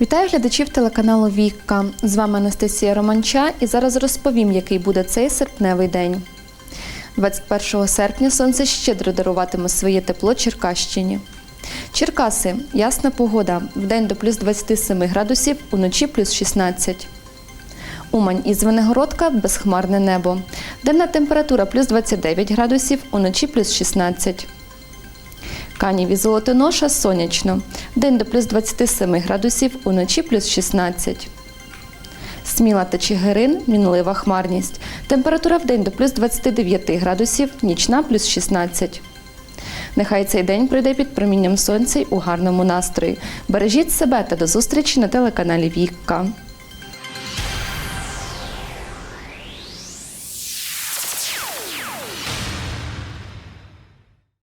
Вітаю глядачів телеканалу Вікка. З вами Анастасія Романча і зараз розповім, який буде цей серпневий день. 21 серпня сонце щедро даруватиме своє тепло Черкащині. Черкаси ясна погода. Вдень до плюс 27 градусів, уночі плюс 16. Умань і Звенигородка безхмарне небо. Денна температура плюс 29 градусів, уночі плюс 16. Канів і Золотоноша сонячно. День до плюс 27 градусів, уночі плюс 16. Сміла та Чигирин мінлива хмарність. Температура в день до плюс 29 градусів, нічна плюс 16. Нехай цей день пройде під промінням сонця й у гарному настрої. Бережіть себе та до зустрічі на телеканалі Вікка.